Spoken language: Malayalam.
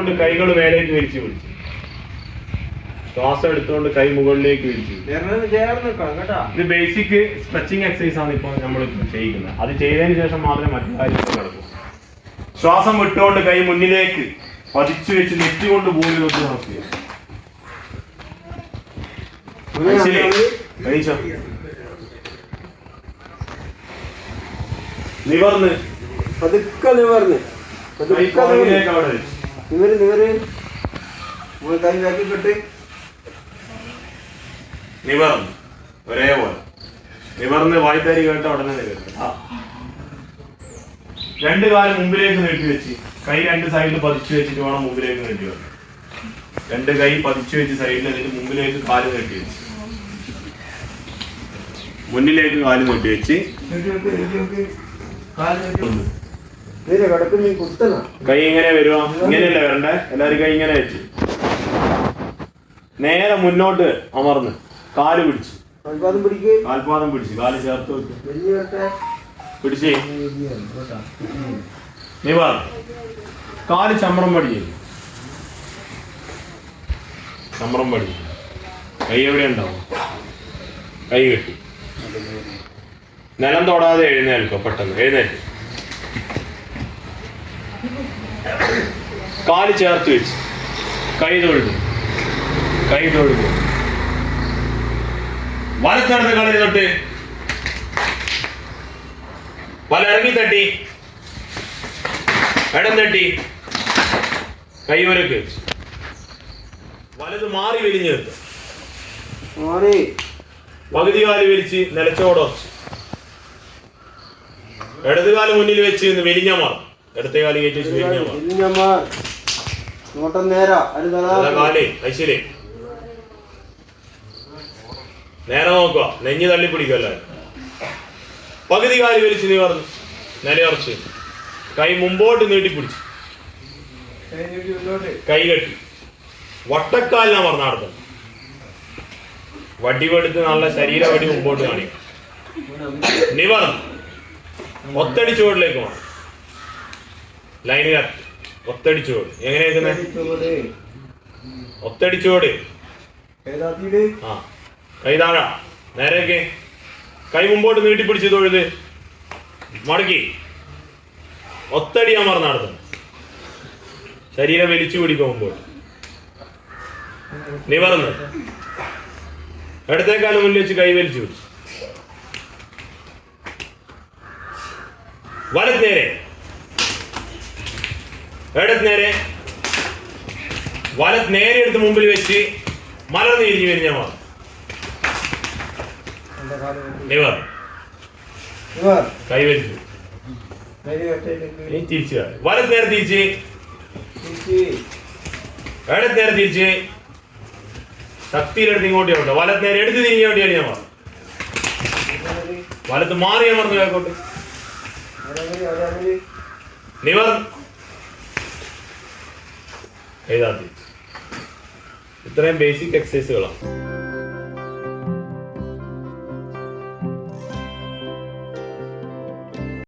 എടുത്തുകൊണ്ട് കൈകൾ മേലേക്ക് വിരിച്ചു പിടിച്ചു. ശ്വാസം എടുത്തുകൊണ്ട് കൈ മുകളിലേക്ക് വിരിച്ചു ഇത് ബേസിക് സ്ട്രെച്ചിങ് എക്സസൈസ് ആണ് ഇപ്പോൾ നമ്മൾ ചെയ്യുന്നത്. അത് ചെയ്തതിന് ശേഷം മാത്രമേ മറ്റു കാര്യങ്ങൾ നടക്കൂ. ശ്വാസം വിട്ടുകൊണ്ട് കൈ മുന്നിലേക്ക് പതിച്ചു വെച്ച് നെറ്റി കൊണ്ട് ഭൂമി തൊട്ട്? കഴിച്ചോ? നിവർന്ന്. പതുക്കെ നിവർന്ന്. പതുക്കെ അവിടെ വെച്ച്. നിവര് നിവര്. നമ്മൾ കൈ ബാക്കി കെട്ട് നിവർന്ന്. ഒരേപോലെ. നിവർന്ന് വായ്ത്താരി കേട്ട ഉടനെ നിവരുന്നു ആ. രണ്ട് കാലം മുമ്പിലേക്ക് നീട്ടി വെച്ച് കൈ രണ്ട് സൈഡിൽ പതിച്ചു വെച്ചിട്ട് വേണം മുമ്പിലേക്ക് നീട്ടി വെക്കാൻ. രണ്ട് കൈ പതിച്ചു വെച്ച് സൈഡിൽ എന്നിട്ട് മുമ്പിലേക്ക് കാൽ നീട്ടി വെച്ച്. മുന്നിലേക്ക് കാൽ നീട്ടി വെച്ച്. നീട്ടി കിടക്ക് നീ കുത്തണ കൈ ഇങ്ങനെ വരുവാ. ഇങ്ങനെയല്ലേ വരണ്ടേ? എല്ലാരും കൈ ഇങ്ങനെ വെച്ച്. നേരെ മുന്നോട്ട് അമർന്ന്. കാൽ പിടിച്ചു. കാൽപാദം പിടിക്ക്. കാൽപാദം പിടിച്ച്. കാൽ ചേർത്ത് പിടിച്ചേ. നീ പറ കാൽ ചമ്രം പടി ചെയ്യും. ചമ്രം പടി കൈ എവിടെ ഉണ്ടാവും? കൈ കെട്ടി നിലം തൊടാതെ എഴുന്നേൽക്കോ പെട്ടെന്ന്. എഴുന്നേറ്റ്. കാൽ ചേർത്ത് വെച്ച്. കൈ തൊഴുതു കൈ തൊഴുതു വലത്തടുത്ത് കളി തൊട്ട്. വല ഇറങ്ങി തട്ടി. ഇടം തട്ടി. കൈവരക്ക് വലത് മാറി വലിഞ്ഞു നിർത്തും മാറി. പകുതി കാൽ വലിച്ച് നിലച്ചോടെ ഇടതുകാൽ കാൽ മുന്നിൽ വെച്ച് ഇന്ന് വലിഞ്ഞ മാറും. കയറ്റി നോട്ടം നേരാ. അതാ അടുത്ത കാലേ ഐശ്വര്യ. നേരെ നോക്കുക. നെഞ്ഞ് തള്ളി പിടിക്കല്ല പകുതി കാലി വലിച്ച് നീ പറഞ്ഞു. നിലയുറച്ച്. കൈ മുമ്പോട്ട് നീട്ടിപ്പിടിച്ചു കൈ കെട്ടി. വട്ടക്കാലിനാ പറഞ്ഞ അർത്ഥം വടിവെടുത്ത് നല്ല ശരീര വടി മുമ്പോട്ട് കാണിക്കും. നിവർന്ന് ഒത്തടി ചുവടിലേക്ക് പോകണം ലൈന് ഒത്തടിച്ചോട് ഒത്തടി ഒത്തടിച്ചോട് ആ. കൈ താഴ. നേരെയൊക്കെ. കൈ മുമ്പോട്ട് നീട്ടിപ്പിടിച്ച് തൊഴുത് മടക്കി. ഒത്തടി അമർന്ന് നടത്തുന്നു ശരീരം വലിച്ചു പിടിക്കും മുമ്പോട്ട്. നിവർന്ന്. ഇടത്തേക്കാലം മുന്നിൽ വെച്ച് കൈ വലിച്ചു പിടിച്ചു. വലത് നേരെ ഇടത് നേരെ? വലത് നേരെ എടുത്ത് മുമ്പിൽ വെച്ച് മലർന്ന് ഇരിഞ്ഞു വിരിഞ്ഞ മാറും ലിവർ. കൈ വലിച്ചു ഇനി തിരിച്ചു കാൽ. വലത് നേരെ തിരിച്ച്. ഇടത് നേരെ തിരിച്ച്? ശക്തിയിലെടുത്ത് ഇങ്ങോട്ട് വേണ്ട വലത് നേരെ എടുത്ത് തിരിഞ്ഞ വേണ്ടി ഞാൻ മാറും വലത്ത് മാറി അമർന്നു കേൾക്കോട്ട് നിവർ തിരിച്ച് ഇത്രയും ബേസിക് എക്സസൈസുകളാണ്